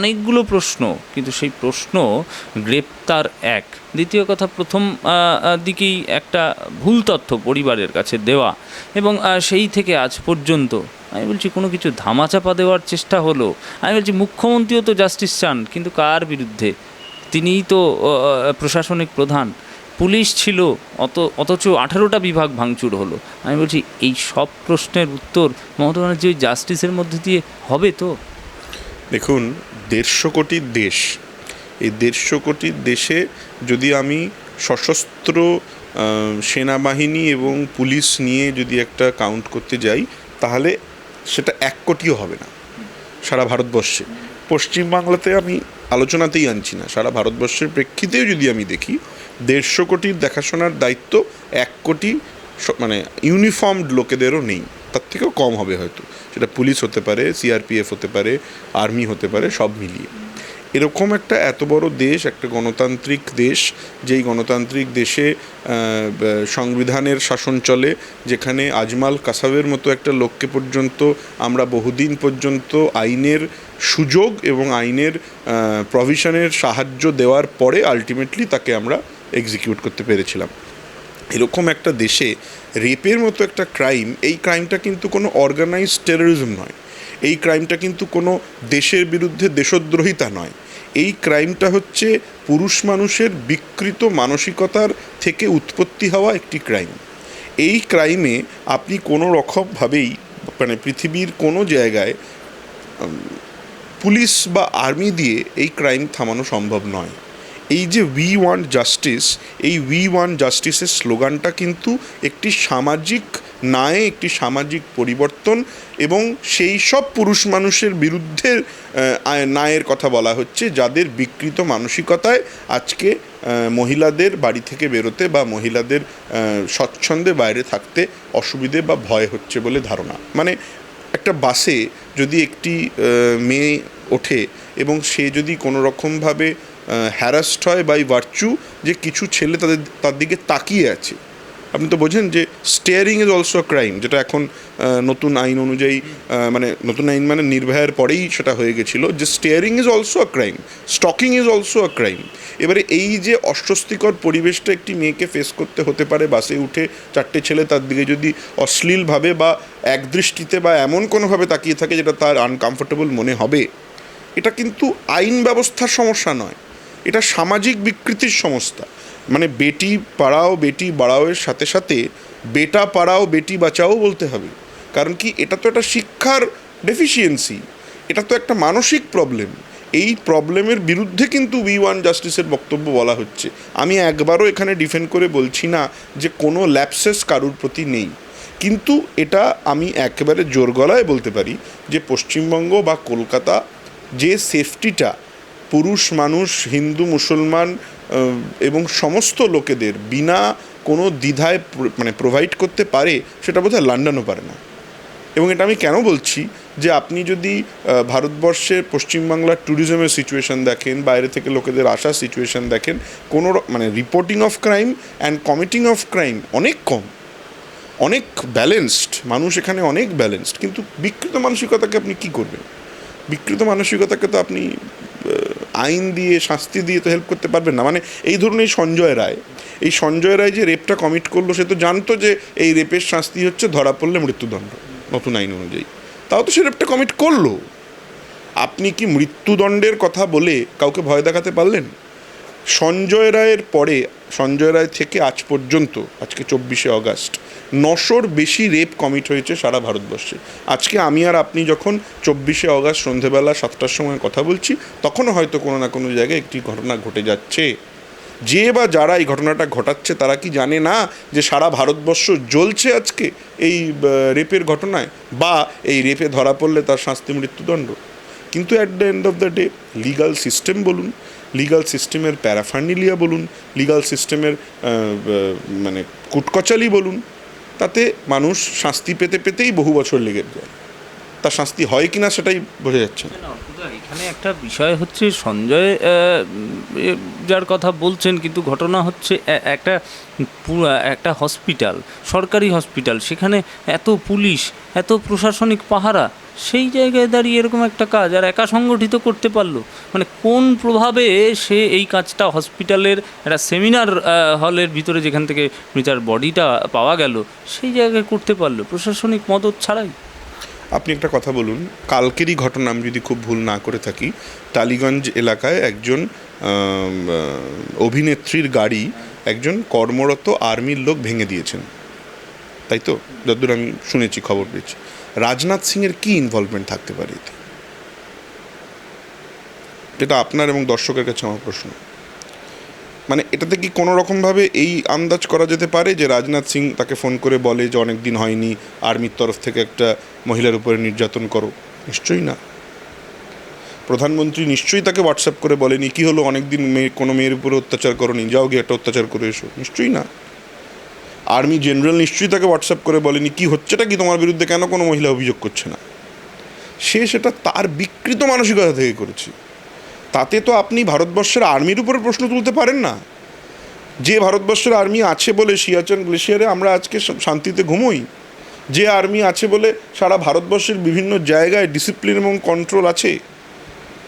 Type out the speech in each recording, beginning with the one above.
অনেকগুলো প্রশ্ন, কিন্তু সেই প্রশ্ন গ্রেপ্তার এক। দ্বিতীয় কথা, প্রথম দিকেই একটা ভুল তথ্য পরিবারের কাছে দেওয়া এবং সেই থেকে আজ পর্যন্ত। আমি বলছি, কোনো কিছু ধামাচাপা দেওয়ার চেষ্টা হলো? আমি বলছি, মুখ্যমন্ত্রীও তো জাস্টিস চান, কিন্তু কার বিরুদ্ধে? তিনিই তো প্রশাসনিক প্রধান। পুলিশ ছিল, অত, অথচ আঠারোটা বিভাগ ভাঙচুর হলো। আমি বলছি, এই সব প্রশ্নের উত্তর মমতা ব্যানার্জি ওই জাস্টিসের মধ্যে দিয়ে হবে তো? দেখুন দেড়শো কোটির দেশ। এই দেড়শো কোটির দেশে যদি আমি সশস্ত্র সেনাবাহিনী এবং পুলিশ নিয়ে যদি একটা কাউন্ট করতে যাই, তাহলে সেটা এক কোটিও হবে না সারা ভারতবর্ষে। পশ্চিমবাংলাতে আমি আলোচনাতেই আনছি না। সারা ভারতবর্ষের প্রেক্ষিতেও যদি আমি দেখি, দেড়শো কোটির দেখাশোনার দায়িত্ব এক কোটি মানে ইউনিফর্মড লোকেদেরও নেই। তার থেকেও কম হবে হয়তো। সেটা পুলিশ হতে পারে সিআরপিএফ হতে পারে, আর্মি হতে পারে, সব মিলিয়ে। এরকম একটা এত বড় দেশ, একটা গণতান্ত্রিক দেশ, যেই গণতান্ত্রিক দেশে সংবিধানের শাসন চলে, যেখানে আজমাল কাসাবের মতো একটা লোককে পর্যন্ত আমরা বহুদিন পর্যন্ত আইনের সুযোগ এবং আইনের প্রভিশনের সাহায্য দেওয়ার পরে আলটিমেটলি তাকে আমরা এক্সিকিউট করতে পেরেছিলাম। এরকম একটা দেশে রেপের মতো একটা ক্রাইম এই ক্রাইমটা কিন্তু কোনো অর্গানাইজড টেরোরিজম নয়। এই ক্রাইমটা কিন্তু কোনো দেশের বিরুদ্ধে দেশদ্রোহিতা নয়। এই ক্রাইমটা হচ্ছে পুরুষ মানুষের বিকৃত মানসিকতার থেকে উৎপত্তি হওয়া একটি ক্রাইম এই ক্রাইমে আপনি কোনো রকমভাবেই মানে পৃথিবীর কোনো জায়গায় পুলিশ বা আর্মি দিয়ে এই ক্রাইম থামানো সম্ভব নয়। এই যে উই ওয়ান্ট জাস্টিস এই উই ওয়ান্ট জাস্টিসের স্লোগানটা কিন্তু একটি সামাজিক ন্যায়, একটি সামাজিক পরিবর্তন এবং সেই সব পুরুষ মানুষের বিরুদ্ধে ন্যায়ের কথা বলা হচ্ছে, যাদের বিকৃত মানসিকতায় আজকে মহিলাদের বাড়ি থেকে বেরোতে বা মহিলাদের স্বচ্ছন্দে বাইরে থাকতে অসুবিধে বা ভয় হচ্ছে বলে ধারণা। মানে একটা বাসে যদি একটি মেয়ে ওঠে এবং সে যদি কোনো রকমভাবে হ্যারাস্ট হয় বাই ভার্চু যে কিছু ছেলে তাদের, তার দিকে তাকিয়ে আছে। আপনি তো বোঝেন যে স্টেয়ারিং ইজ অলসো ক্রাইম যেটা এখন নতুন আইন অনুযায়ী মানে নতুন আইন মানে নির্ভয়ার পরেই সেটা হয়ে গেছিল, যে staring is also a crime stalking is also a crime এবারে এই যে অস্বস্তিকর পরিবেশটা একটি মেয়েকে ফেস করতে হতে পারে, বাসে উঠে চারটে ছেলে তার দিকে যদি অশ্লীলভাবে বা একদৃষ্টিতে বা এমন কোনোভাবে তাকিয়ে থাকে যেটা তার আনকমফোর্টেবল মনে হবে, এটা কিন্তু আইন ব্যবস্থার সমস্যা নয়। এটা সামাজিক বিকৃতির সমস্যা। মানে বেটি পাড়াও, বেটি বাড়াওয়ের সাথে সাথে বেটা পাড়াও, বেটি বাঁচাও বলতে হবে। কারণ কি এটা তো একটা শিক্ষার ডেফিসিয়েন্সি এটা তো একটা মানসিক প্রবলেম এই প্রবলেমের বিরুদ্ধে কিন্তু উই ওয়ান জাস্টিসের বক্তব্য বলা হচ্ছে। আমি একবারও এখানে ডিফেন্ড করে বলছি না যে কোনো ল্যাপসেস কারুর প্রতি নেই। কিন্তু এটা আমি একেবারে জোর গলায় বলতে পারি যে পশ্চিমবঙ্গ বা কলকাতা যে সেফটিটা পুরুষ মানুষ হিন্দু মুসলমান এবং সমস্ত লোকেদের বিনা কোনো দ্বিধায় মানে প্রোভাইড করতে পারে সেটা বোধহয় লন্ডনও পারে না। এবং এটা আমি কেন বলছি? যে আপনি যদি আহ, ভারতবর্ষের পশ্চিমবাংলার ট্যুরিজমের সিচুয়েশন দেখেন বাইরে থেকে লোকেদের আসার সিচুয়েশন দেখেন কোনো মানে reporting of crime and committing of crime অনেক কম। অনেক ব্যালেন্সড মানুষ এখানে অনেক ব্যালেন্সড কিন্তু বিকৃত মানসিকতাকে আপনি কি করবেন? বিকৃত মানসিকতাকে তো আপনি আইন দিয়ে, শাস্তি দিয়ে তো হেল্প করতে পারবেন না। মানে এই ধরুন এই সঞ্জয় রায়। এই সঞ্জয় রায় যে রেপটা কমিট করল, সে তো জানতো যে এই রেপের শাস্তি হচ্ছে ধরা পড়লে মৃত্যুদণ্ড, নতুন আইন অনুযায়ী। তাও তো সে রেপটা কমিট করল। আপনি কি মৃত্যুদণ্ডের কথা বলে কাউকে ভয় দেখাতে পারলেন? সঞ্জয় রায়ের পরে, সঞ্জয় রায় থেকে আজ পর্যন্ত, আজকে চব্বিশে অগাস্ট নশোর বেশি রেপ কমিট হয়েছে সারা ভারতবর্ষে। আজকে আমি আর আপনি যখন চব্বিশে অগাস্ট সন্ধেবেলা সাতটার সময় কথা বলছি, তখনও হয়তো কোনো না কোনো জায়গায় একটি ঘটনা ঘটে যাচ্ছে। যে বা যারা এই ঘটনাটা ঘটাচ্ছে, তারা কি জানে না যে সারা ভারতবর্ষ জ্বলছে আজকে এই রেপের ঘটনায়? বা এই রেপে ধরা পড়লে তার শাস্তি মৃত্যুদণ্ড? কিন্তু at the end of the day legal system বলুন লিগাল সিস্টেমের প্যারাফার্নিলিয়া বলুন লিগাল সিস্টেমের মানে কুটকচালি বলুন তাতে মানুষ শাস্তি পেতে পেতেই বহু বছর লেগে যায়। তার শাস্তি হয় কিনা সেটাই বোঝা যাচ্ছে না। না, না, এখানে একটা বিষয় হচ্ছে সঞ্জয় যার কথা বলছেন, কিন্তু ঘটনা হচ্ছে একটা পুরো একটা হসপিটাল, সরকারি হসপিটাল, সেখানে এত পুলিশ, এত প্রশাসনিক পাহারা, সেই জায়গায় দাঁড়িয়ে এরকম একটা কাজ, আর একা সংগঠিত করতে পারল। মানে কোন প্রভাবে সে এই কাজটা হসপিটালের একটা সেমিনার হলের ভিতরে যেখান থেকে মৃতার বডিটা পাওয়া গেল, সেই জায়গায় করতে পারল, প্রশাসনিক মদত ছাড়াই? আপনি একটা কথা বলুন, কালকেরই ঘটনা আমি যদি খুব ভুল না করে থাকি, টালিগঞ্জ এলাকায় একজন অভিনেত্রীর গাড়ি একজন কর্মরত আর্মির লোক ভেঙে দিয়েছেন। তাই তো? যতদূর আমি শুনেছি, খবর পেয়েছি। রাজনাথ সিংয়ের কি ইনভলভমেন্ট থাকতে পারে এতে? এটা আপনার এবং দর্শকের কাছে আমার প্রশ্ন। মানে এটাতে কি কোনো রকমভাবে এই আন্দাজ করা যেতে পারে যে রাজনাথ সিং তাকে ফোন করে বলে যে অনেক দিন হয়নি, আর্মির তরফ থেকে একটা মহিলার উপরে নির্যাতন করো? নিশ্চয়ই না। প্রধানমন্ত্রী নিশ্চয়ই তাকে হোয়াটসঅ্যাপ করে বলেনি, কি হলো? অনেক দিন মেয়ে কোনো মেয়ের উপরে অত্যাচার করনি, যাও গিয়ে একটা অত্যাচার করে এসো। নিশ্চয়ই না। আর্মি জেনারেল নিশ্চয়ই তাকে হোয়াটসঅ্যাপ করে বলেনি, কি হচ্ছেটা? কি তোমার বিরুদ্ধে কেন কোনো মহিলা অভিযোগ করছে না? সে সেটা তার বিকৃত মানসিকতা থেকে করেছে। তাতে তো আপনি ভারতবর্ষের আর্মির উপরে প্রশ্ন তুলতে পারেন না। যে ভারতবর্ষের আর্মি আছে বলে সিয়াচেন গ্লেশিয়ারে আমরা আজকে শান্তিতে ঘুমোই, যে আর্মি আছে বলে সারা ভারতবর্ষের বিভিন্ন জায়গায় ডিসিপ্লিন এবং কন্ট্রোল আছে,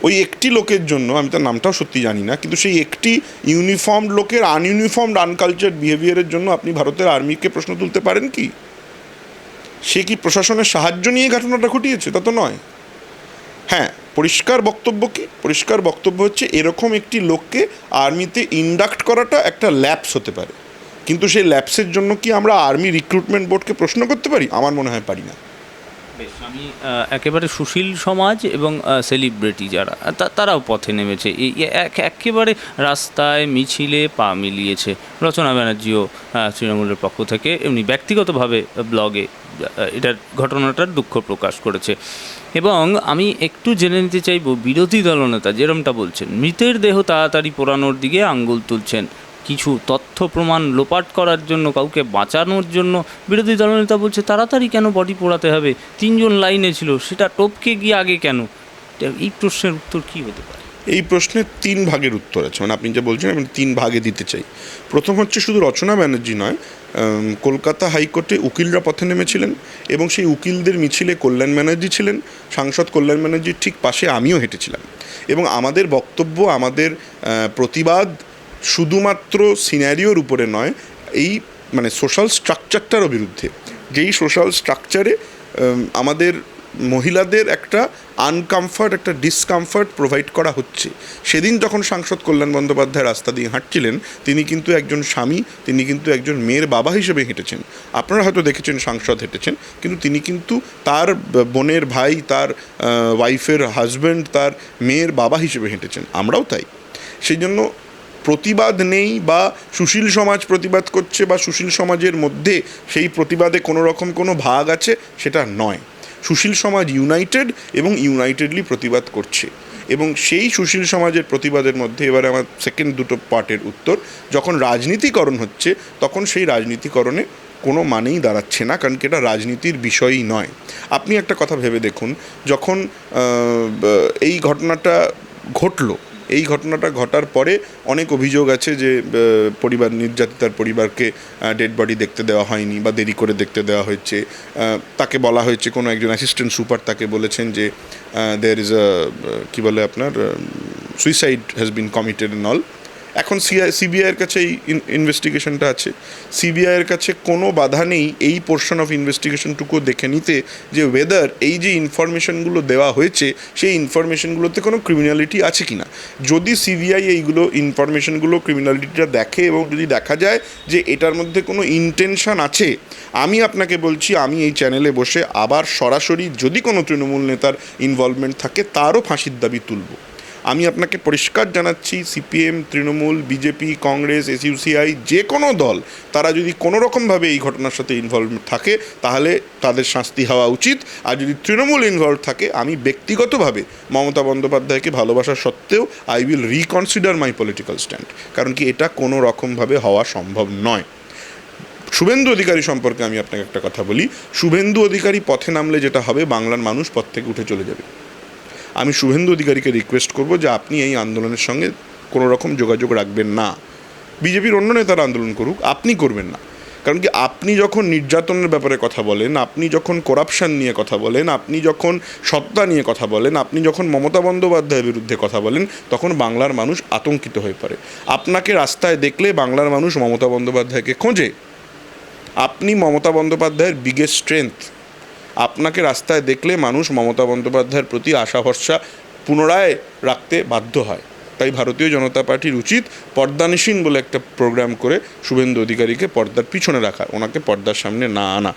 ওই একটি লোকের জন্য, আমি তার নামটাও সত্যি জানি না, কিন্তু সেই একটি ইউনিফর্মড লোকের আনইউনিফর্মড আনকালচার বিহেভিয়ারের জন্য আপনি ভারতের আর্মিকে প্রশ্ন তুলতে পারেন কি? সে কি প্রশাসনের সাহায্য নিয়ে ঘটনাটা ঘটিয়েছে? তা তো নয়। হ্যাঁ পরিষ্কার বক্তব্য কি? পরিষ্কার বক্তব্য হচ্ছে এরকম একটি লোককে আর্মিতে ইন্ডাক্ট করাটা একটা ল্যাপস হতে পারে। কিন্তু সেই ল্যাপসের জন্য কি আমরা আর্মি রিক্রুটমেন্ট বোর্ডকে প্রশ্ন করতে পারি? আমার মনে হয় পারি না। বেশ, আমি একেবারে সুশীল সমাজ এবং সেলিব্রিটি যারা তারাও পথে নেমেছে। একেবারে রাস্তায় মিছিলে পা মিলিয়েছে রচনা ব্যানার্জিও তৃণমূলের পক্ষ থেকে। এমনি ব্যক্তিগতভাবে ব্লগে এটার ঘটনাটার দুঃখ প্রকাশ করেছে। এবং আমি একটু জেনে নিতে চাইব, বিরোধী দলনেতা যেরমটা বলছেন, মৃতের দেহ তাড়াতাড়ি পোড়ানোর দিকে আঙ্গুল তুলছেন কিছু তথ্য প্রমাণ লোপাট করার জন্য, কাউকে বাঁচানোর জন্য বিরোধী দলনেতা বলছে, তাড়াতাড়ি কেন বডি পোড়াতে হবে? তিনজন লাইনে ছিল, সেটা টপকে গিয়ে আগে কেন? এই প্রশ্নের উত্তর কী হতে পারে? এই প্রশ্নের তিন ভাগের উত্তর আছে। মানে আপনি যা বলছেন, আমি তিন ভাগে দিতে চাই। প্রথম হচ্ছে শুধু রচনা ব্যানার্জি নয় কলকাতা হাইকোর্টে উকিলরা পথে নেমেছিলেন এবং সেই উকিলদের মিছিলে কল্যাণ ব্যানার্জি ছিলেন। সাংসদ কল্যাণ ব্যানার্জির ঠিক পাশে আমিও হেঁটেছিলাম। এবং আমাদের বক্তব্য, আমাদের প্রতিবাদ শুধুমাত্র সিনারিওর উপরে নয়, এই মানে সোশ্যাল স্ট্রাকচারটারও বিরুদ্ধে। যেই সোশ্যাল স্ট্রাকচারে আমাদের মহিলাদের একটা আনকমফর্ট একটা ডিসকমফর্ট প্রোভাইড করা হচ্ছে। সেদিন যখন সাংসদ কল্যাণ বন্দ্যোপাধ্যায় রাস্তা দিয়ে হাঁটছিলেন, তিনি কিন্তু একজন স্বামী, তিনি কিন্তু একজন মেয়ের বাবা হিসেবে হেঁটেছেন। আপনারা হয়তো দেখেছেন সাংসদ হেঁটেছেন, কিন্তু তিনি কিন্তু তার বোনের ভাই, তার ওয়াইফের হাজব্যান্ড তার মেয়ের বাবা হিসেবে হেঁটেছেন। আমরাও তাই। সেই জন্য প্রতিবাদ নেই বা সুশীল সমাজ প্রতিবাদ করছে বা সুশীল সমাজের মধ্যে সেই প্রতিবাদে কোনো রকম কোনো ভাগ আছে, সেটা নয়। সুশীল সমাজ ইউনাইটেড এবং ইউনাইটেডলি প্রতিবাদ করছে। এবং সেই সুশীল সমাজের প্রতিবাদের মধ্যে এবারে আমার সেকেন্ড দুটো পার্টের উত্তর। যখন রাজনীতিকরণ হচ্ছে, তখন সেই রাজনীতিকরণে কোনো মানেই দাঁড়াচ্ছে না, কারণ কি এটা রাজনীতির বিষয়ই নয়। আপনি একটা কথা ভেবে দেখুন, যখন এই ঘটনাটা ঘটলো এই ঘটনাটা ঘটার পরে অনেক অভিযোগ আছে যে পরিবার, নির্যাতিতার পরিবারকে ডেড বডি দেখতে দেওয়া হয়নি বা দেরি করে দেখতে দেওয়া হয়েছে। তাকে বলা হয়েছে, কোনো একজন অ্যাসিস্ট্যান্ট সুপার তাকে বলেছেন যে দেয়ার ইজ আ কী বলে আপনার suicide has been committed in all এখন সিআই সিবিআইয়ের কাছে এই ইনভেস্টিগেশনটা আছে। সিবিআইয়ের কাছে কোনো বাধা নেই এই পোর্শন অফ ইনভেস্টিগেশনটুকু দেখে নিতে যে ওয়েদার এই যে ইনফরমেশনগুলো দেওয়া হয়েছে, সেই ইনফরমেশনগুলোতে কোনো ক্রিমিনালিটি আছে কি না যদি সিবিআই এইগুলো ইনফরমেশনগুলো ক্রিমিনালিটিটা দেখে এবং যদি দেখা যায় যে এটার মধ্যে কোনো ইন্টেনশন আছে, আমি আপনাকে বলছি, আমি এই চ্যানেলে বসে আবার সরাসরি যদি কোনো তৃণমূল নেতার ইনভলভমেন্ট থাকে, তারও ফাঁসির দাবি তুলব। আমি আপনাকে পরিষ্কার জানাচ্ছি, CPM, Trinamool, BJP, Congress, SUCI, যে কোনো দল, তারা যদি কোনো রকমভাবে এই ঘটনার সাথে ইনভলভ থাকে, তাহলে তাদের শাস্তি হওয়া উচিত। আর যদি তৃণমূল ইনভলভ থাকে, আমি ব্যক্তিগতভাবে মমতা বন্দ্যোপাধ্যায়কে ভালোবাসা সত্ত্বেও I will reconsider my political stand কারণ কি এটা কোনো রকমভাবে হওয়া সম্ভব নয়। শুভেন্দু অধিকারী সম্পর্কে আমি আপনাকে একটা কথা বলি। শুভেন্দু অধিকারী পথে নামলে যেটা হবে, বাংলার মানুষ পথ থেকে উঠে চলে যাবে। আমি শুভেন্দু অধিকারীকে রিকোয়েস্ট করব যে আপনি এই আন্দোলনের সঙ্গে কোনো রকম যোগাযোগ রাখবেন না। বিজেপির অন্য নেতারা আন্দোলন করুক, আপনি করবেন না। কারণ কি, আপনি যখন নির্যাতনের ব্যাপারে কথা বলেন, আপনি যখন করাপশন নিয়ে কথা বলেন, আপনি যখন সত্তা নিয়ে কথা বলেন, আপনি যখন মমতা বন্দ্যোপাধ্যায়ের বিরুদ্ধে কথা বলেন, তখন বাংলার মানুষ আতঙ্কিত হয়ে পড়ে। আপনাকে রাস্তায় দেখলে বাংলার মানুষ মমতা বন্দ্যোপাধ্যায়কে খোঁজে। আপনি মমতা বন্দ্যোপাধ্যায়ের বিগেস্ট স্ট্রেংথ আপনাকে রাস্তায় দেখলে মানুষ মমতা বন্দ্যোপাধ্যায়ের প্রতি আশা ভরসা পুনরায় রাখতে বাধ্য হয়। তাই ভারতীয় জনতা পার্টির উচিত পর্দানিসীন বলে একটা প্রোগ্রাম করে শুভেন্দু অধিকারীকে পর্দার পিছনে রাখা, ওনাকে পর্দার সামনে না আনা।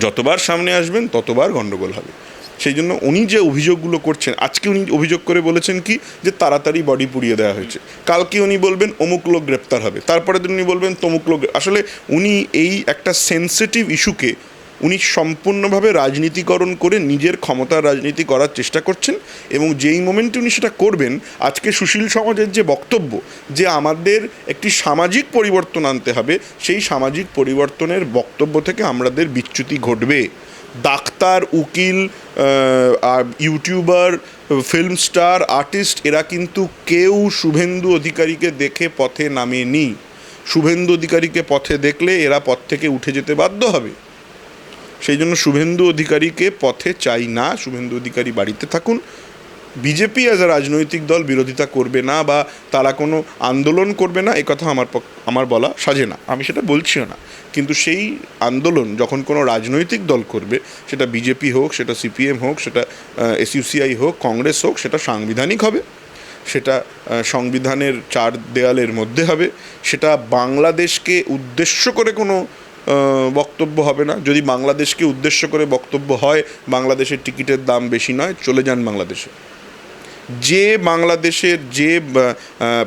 যতবার সামনে আসবেন, ততবার গণ্ডগোল হবে। সেই জন্য উনি যে অভিযোগগুলো করছেন, আজকে উনি অভিযোগ করে বলেছেন কি, যে তাড়াতাড়ি বডি পুড়িয়ে দেওয়া হয়েছে। কালকে উনি বলবেন, অমুক লোক গ্রেপ্তার হবে। তারপরে উনি বলবেন, তমুক লোক আসলে উনি এই একটা সেন্সিটিভ ইস্যুকে উনি সম্পূর্ণভাবে রাজনীতিকরণ করে নিজের ক্ষমতার রাজনীতি করার চেষ্টা করছেন এবং যেই মোমেন্টে উনি সেটা করবেন, আজকে সুশীল সমাজের যে বক্তব্য যে আমাদের একটি সামাজিক পরিবর্তন আনতে হবে, সেই সামাজিক পরিবর্তনের বক্তব্য থেকে আমাদের বিচ্যুতি ঘটবে। ডাক্তার, উকিল ইউটিউবার, ফিল্ম স্টার, আর্টিস্ট, এরা কিন্তু কেউ শুভেন্দু অধিকারীকে দেখে পথে নামেনি। শুভেন্দু অধিকারীকে পথে দেখলে এরা পথ থেকে উঠে যেতে বাধ্য হবে। সেই জন্য শুভেন্দু অধিকারীকে পথে চাই না। শুভেন্দু অধিকারী বাড়িতে থাকুন। বিজেপি অ্যাজ আ রাজনৈতিক দল বিরোধিতা করবে না বা তারা কোনো আন্দোলন করবে না, এ কথা আমার আমার বলা সাজে না। আমি সেটা বলছিও না। কিন্তু সেই আন্দোলন যখন কোনো রাজনৈতিক দল করবে, সেটা বিজেপি হোক, সেটা সিপিএম হোক, সেটা এসইউসিআই হোক, কংগ্রেস হোক, সেটা সাংবিধানিক হবে। সেটা সংবিধানের চার দেয়ালের মধ্যে হবে। সেটা বাংলাদেশকে উদ্দেশ্য করে কোনো বক্তব্য হবে না। যদি বাংলাদেশকে উদ্দেশ্য করে বক্তব্য হয়, বাংলাদেশের টিকিটের দাম বেশি নয়, চলে যান বাংলাদেশে। যে বাংলাদেশের, যে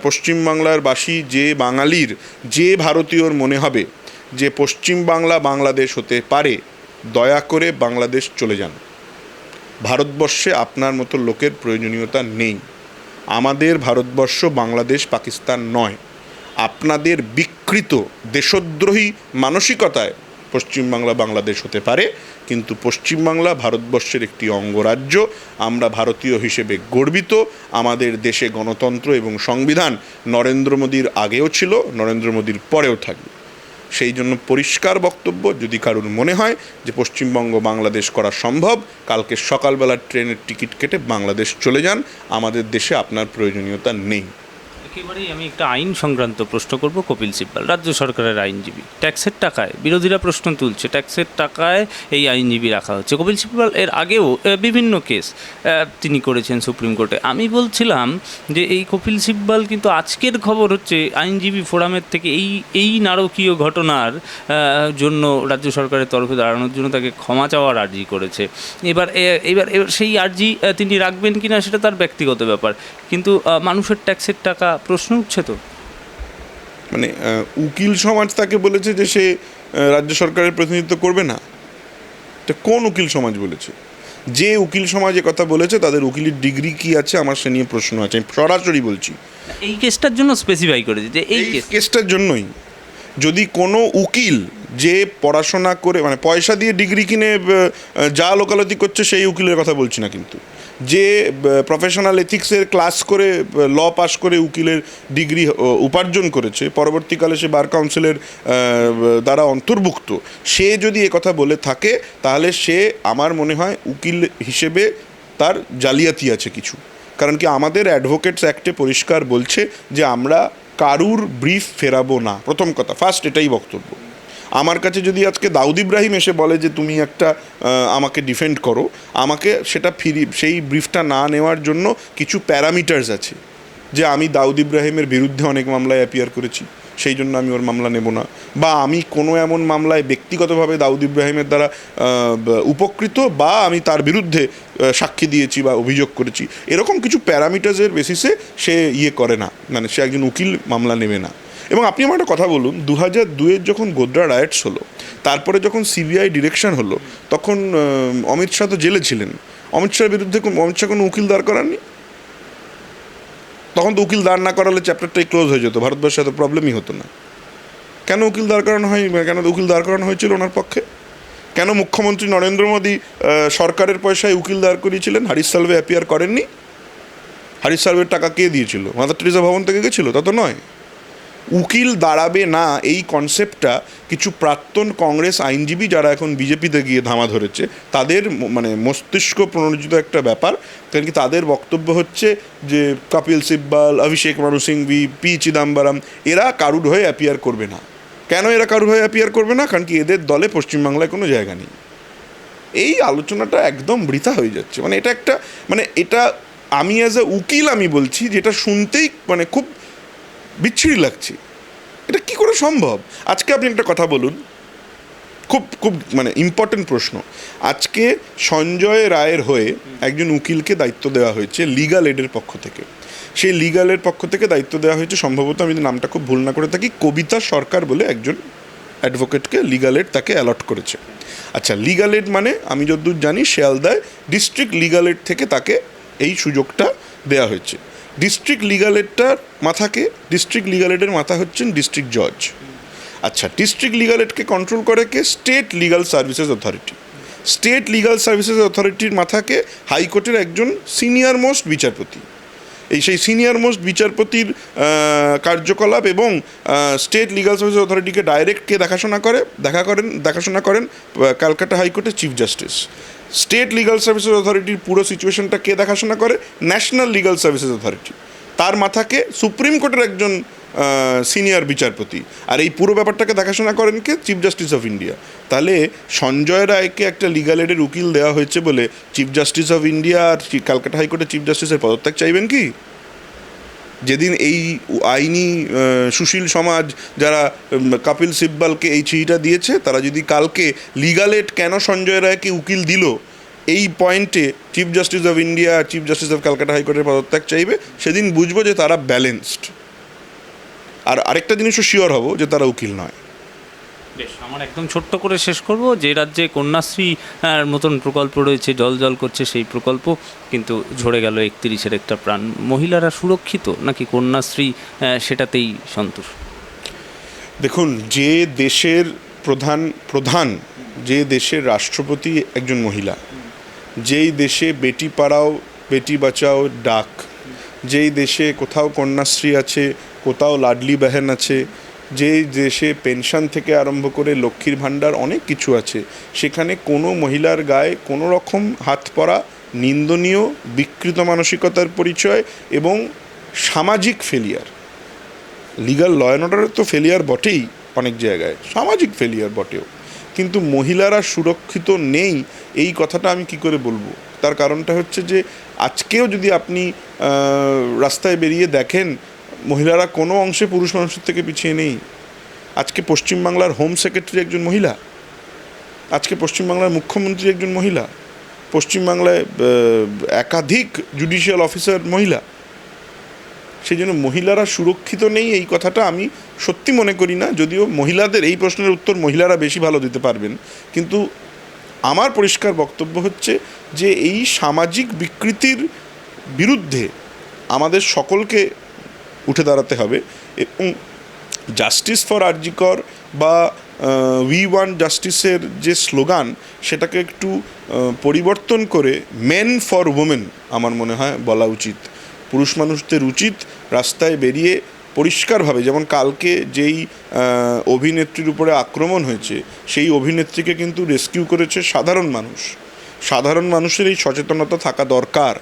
পশ্চিমবাংলার বাসী, যে বাঙালির, যে ভারতীয়র মনে হবে যে পশ্চিম বাংলা বাংলাদেশ হতে পারে, দয়া করে বাংলাদেশ চলে যান। ভারতবর্ষে আপনার মতো লোকের প্রয়োজনীয়তা নেই। আমাদের ভারতবর্ষ বাংলাদেশ পাকিস্তান নয়। আপনাদের বিকৃত দেশদ্রোহী মানসিকতায় পশ্চিমবাংলা বাংলাদেশ হতে পারে, কিন্তু পশ্চিমবাংলা ভারতবর্ষের একটি অঙ্গরাজ্য। আমরা ভারতীয় হিসেবে গর্বিত। আমাদের দেশে গণতন্ত্র এবং সংবিধান নরেন্দ্র মোদীর আগেও ছিল, নরেন্দ্র মোদীর পরেও থাকবে। সেই জন্য পরিষ্কার বক্তব্য, যদি কারুর মনে হয় যে পশ্চিমবঙ্গ বাংলাদেশ করা সম্ভব, কালকে সকালবেলার ট্রেনের টিকিট কেটে বাংলাদেশ চলে যান। আমাদের দেশে আপনার প্রয়োজনীয়তা নেই। একেবারেই আমি একটা আইন সংক্রান্ত প্রশ্ন করব, কপিল সিব্বাল। রাজ্য সরকারের আইনজীবী। ট্যাক্সের টাকায় বিরোধীরা প্রশ্ন তুলছে, ট্যাক্সের টাকায় এই আইনজীবী রাখা হচ্ছে। কপিল সিব্বাল, এর আগেও বিভিন্ন কেস তিনি করেছেন সুপ্রিম কোর্টে। আমি বলছিলাম যে এই কপিল সিব্বাল কিন্তু আজকের খবর হচ্ছে, আইনজীবী ফোরামের থেকে এই এই নারকীয় ঘটনার জন্য রাজ্য সরকারের তরফে দাঁড়ানোর জন্য তাকে ক্ষমা চাওয়ার আর্জি করেছে। এবার এবার সেই আর্জি তিনি রাখবেন কিনা সেটা তার ব্যক্তিগত ব্যাপার। কিন্তু মানুষের ট্যাক্সের টাকা প্রশ্ন উঠছে তো? মানে উকিল সমাজ তাকে বলেছে যে সে রাজ্য সরকারের প্রতিনিধিত্ব করবে না। এটা কোন উকিল সমাজ বলেছে? যে উকিল সমাজ কথা বলেছে তাদের উকিলের ডিগ্রি কি আছে আমার সে নিয়ে প্রশ্ন আছে। আমি সরাসরি বলছি। এই কেসটার জন্য স্পেসিফাই করেছে যে এই কেসটার জন্যই। যদি কোনো উকিল যে পড়াশোনা করে মানে পয়সা দিয়ে ডিগ্রি কিনে যা লোকালতি করছে সেই উকিলের কথা বলছি না কিন্তু। যে প্রফেশনাল এথিক্সের ক্লাস করে ল পাস করে উকিলের ডিগ্রি উপার্জন করেছে, পরবর্তীকালে সে বার কাউন্সিলের দ্বারা অন্তর্ভুক্ত। সে যদি কথা বলে থাকে, তাহলে সে, আমার মনে হয়, উকিল হিসেবে তার জালিয়াতি আছে কিছু। কারণ কি আমাদের অ্যাডভোকেটস অ্যাক্টে পরিষ্কার বলছে যে, আমরা কারুর ব্রিফ ফেরাবো না। প্রথম কথা ফার্স্ট এটাই বক্তব্য। আমার কাছে যদি আজকে দাউদ ইব্রাহিম এসে বলে যে তুমি একটা আমাকে ডিফেন্ড করো, আমাকে সেটা ফিরি, সেই ব্রিফটা না নেওয়ার জন্য কিছু প্যারামিটার্স আছে যে আমি দাউদ ইব্রাহিমের বিরুদ্ধে অনেক মামলায় অ্যাপিয়ার করেছি, সেই জন্য আমি ওর মামলা নেব না। বা আমি কোনো এমন মামলায় ব্যক্তিগতভাবে দাউদ ইব্রাহিমের দ্বারা উপকৃত বা আমি তার বিরুদ্ধে সাক্ষী দিয়েছি বা অভিযোগ করেছি। এরকম কিছু প্যারামিটার্সের বেসিসে সে ইয়ে করে না। মানে সে একজন উকিল, মামলা নেবে না। এবং আপনি আমার একটা কথা বলুন দু হাজার দুয়ের যখন গোদ্রা রায়টস হলো, তারপরে যখন সিবিআই ডিরেকশন হলো, তখন অমিত শাহ তো জেলে ছিলেন। অমিত শাহের বিরুদ্ধে কোন- অমিত শাহ কোনো উকিল দাঁড় করাননি? তখন তো উকিল দাঁড় না করালে চ্যাপ্টারটাই ক্লোজ হয়ে যেত, ভারতবর্ষে এত প্রবলেমই হতো না। কেন উকিল দাঁড় করানো হয় কেন উকিল দাঁড় করানো হয়েছিল ওনার পক্ষে? কেন মুখ্যমন্ত্রী নরেন্দ্র মোদী সরকারের পয়সায় উকিল দাঁড় করিয়েছিলেন হারিস সালভে অ্যাপিয়ার করেননি? হারিস সালভের টাকা কে দিয়েছিল? মাদার টেরিজা ভবন থেকে গেছিল, তা তো নয়। উকিল দাঁড়াবে না, এই কনসেপ্টটা কিছু প্রাক্তন কংগ্রেস আইনজীবী যারা এখন বিজেপিতে গিয়ে ধামা ধরেছে, তাদের মানে মস্তিষ্ক প্রণোদিত একটা ব্যাপার। কারণ কি তাদের বক্তব্য হচ্ছে যে কপিল সিব্বাল, অভিষেক মানু সিংভি পি চিদাম্বরম, এরা কারুর হয়ে অ্যাপিয়ার করবে না। কেন এরা কারুর হয়ে অ্যাপিয়ার করবে না? কারণ কি এদের দলে পশ্চিমবাংলায় কোনো জায়গা নেই। এই আলোচনাটা একদম বৃথা হয়ে যাচ্ছে। মানে এটা একটা মানে এটা আমি অ্যাজ এ উকিল আমি বলছি, যেটা শুনতেই মানে খুব বিচ্ছিরি লাগছে। এটা কি করে সম্ভব? আজকে আপনি একটা কথা বলুন। খুব খুব মানে ইম্পর্টেন্ট প্রশ্ন। আজকে সঞ্জয় রায়ের হয়ে একজন উকিলকে দায়িত্ব দেওয়া হয়েছে লিগাল এডের পক্ষ থেকে। সেই লিগাল এর পক্ষ থেকে দায়িত্ব দেওয়া হয়েছে, সম্ভবত আমি নামটা খুব ভুল না করে থাকি, কবিতা সরকার বলে একজন অ্যাডভোকেটকে লিগাল এড তাকে অ্যালট করেছে। আচ্ছা লিগাল এড মানে আমি যতদূর জানি, শিয়ালদায় ডিস্ট্রিক্ট লিগাল এড থেকে তাকে এই সুযোগটা দেওয়া হয়েছে। ডিস্ট্রিক্ট লিগাল এডটার মাথাকে ডিস্ট্রিক্ট লিগাল এডের মাথা হচ্ছেন ডিস্ট্রিক্ট জজ আচ্ছা ডিস্ট্রিক্ট লিগাল এডকে কন্ট্রোল করে কে? State legal services authority state legal services অথরিটির মাথাকে হাইকোর্টের একজন সিনিয়র মোস্ট বিচারপতি। এই সেই সিনিয়র মোস্ট বিচারপতির কার্যকলাপ এবং স্টেট লিগাল সার্ভিস অথরিটিকে ডাইরেক্ট কে দেখাশোনা করে, দেখা করেন, দেখাশোনা করেন ক্যালকাটা হাইকোর্টের chief justice state legal services অথরিটির পুরো সিচুয়েশনটা কে দেখাশোনা করে? National legal services authority. তার মাথাকে সুপ্রিম কোর্টের একজন সিনিয়র বিচারপতি। আর এই পুরো ব্যাপারটাকে দেখাশোনা করেন কে? Chief justice of India. তাহলে সঞ্জয় রায়কে একটা লিগাল এডের উকিল দেওয়া হয়েছে বলে চিফ জাস্টিস অফ ইন্ডিয়া আর ক্যালকাটা হাইকোর্টের চিফ জাস্টিসের পদত্যাগ চাইবেন কি? যেদিন এই আইনি সুশীল সমাজ যারা কপিল সিব্বালকে এই চিঠিটা দিয়েছে, তারা যদি কালকে লিগালেট কেন সঞ্জয় রায়কে উকিল দিল, এই পয়েন্টে chief justice of India chief justice of Calcutta হাইকোর্টের পদত্যাগ চাইবে, সেদিন বুঝব যে তারা ব্যালেন্সড আর আরেকটা জিনিসও শিওর হব যে তারা উকিল নয়। বেশ, আমার একদম ছোট্ট করে শেষ করব। যে রাজ্যে কন্যাশ্রী মতন প্রকল্প রয়েছে, জল জল করছে সেই প্রকল্প, কিন্তু ঝরে গেল একত্রিশের একটা প্রাণ। মহিলারা সুরক্ষিত নাকি কন্যাশ্রী সেটাতেই সন্তোষ? দেখুন, যে দেশের প্রধান প্রধান, যে দেশের রাষ্ট্রপতি একজন মহিলা, যেই দেশে বেটি পাড়াও, বেটি বাঁচাও ডাক, যেই দেশে কোথাও কন্যাশ্রী আছে, কোথাও লাডলি বেহেন আছে যেই দেশে পেনশন থেকে আরম্ভ করে লক্ষ্মীর ভাণ্ডার অনেক কিছু আছে। সেখানে কোনো মহিলার গায়ে কোনো রকম হাত পড়া নিন্দনীয়, বিকৃত মানসিকতার পরিচয় এবং সামাজিক ফেলিয়ার লিগাল ল অ্যান্ড অর্ডারের তো ফেলিয়ার বটেই অনেক জায়গায়, সামাজিক ফেলিয়ার বটেও। কিন্তু মহিলারা সুরক্ষিত নেই, এই কথাটা আমি কি করে বলব? তার কারণটা হচ্ছে যে, আজকেও যদি আপনি রাস্তায় বেরিয়ে দেখেন মহিলারা কোনো অংশে পুরুষ মানুষের থেকে পিছিয়ে নেই। আজকে পশ্চিমবাংলার হোম সেক্রেটারি একজন মহিলা। আজকে পশ্চিমবাংলার মুখ্যমন্ত্রী একজন মহিলা। পশ্চিমবাংলায় একাধিক জুডিশিয়াল অফিসার মহিলা। সেই জন্য মহিলারা সুরক্ষিত নেই এই কথাটা আমি সত্যি মনে করি না, যদিও মহিলাদের এই প্রশ্নের উত্তর মহিলারা বেশি ভালো দিতে পারবেন। কিন্তু আমার পরিষ্কার বক্তব্য হচ্ছে যে এই সামাজিক বিকৃতির বিরুদ্ধে আমাদের সকলকে উঠে দাঁড়াতে হবে এবং জাস্টিস ফর আরজিকর বা উই ওয়ান জাস্টিসের যে স্লোগান সেটাকে একটু পরিবর্তন করে মেন ফর ওমেন আমার মনে হয় বলা উচিত। পুরুষ মানুষদের উচিত রাস্তায় বেরিয়ে পরিষ্কারভাবে, যেমন কালকে যেই অভিনেত্রীর উপরে আক্রমণ হয়েছে, সেই অভিনেত্রীকে কিন্তু রেস্কিউ করেছে সাধারণ মানুষ। সাধারণ মানুষের এই সচেতনতা থাকা দরকার।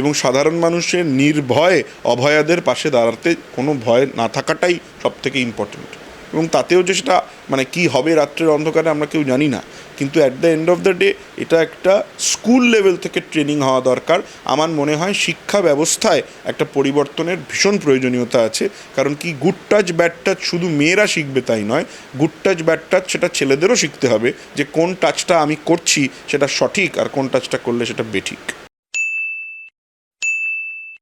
এবং সাধারণ মানুষের নির্ভয়ে অভয়াদের পাশে দাঁড়াতে কোনো ভয় না থাকাটাই সব থেকে ইম্পর্টেন্ট এবং তাতেও যে সেটা মানে কি হবে রাত্রের অন্ধকারে আমরা কেউ জানি না। কিন্তু at the end of the day এটা একটা স্কুল লেভেল থেকে ট্রেনিং হওয়া দরকার। আমার মনে হয় শিক্ষা ব্যবস্থায় একটা পরিবর্তনের ভীষণ প্রয়োজনীয়তা আছে। কারণ কি গুড টাচ ব্যাড টাচ শুধু মেয়েরা শিখবে তাই নয় গুড টাচ ব্যাড টাচ সেটা ছেলেদেরও শিখতে হবে যে কোন টাচটা আমি করছি সেটা সঠিক আর কোন টাচটা করলে সেটা বেঠিক।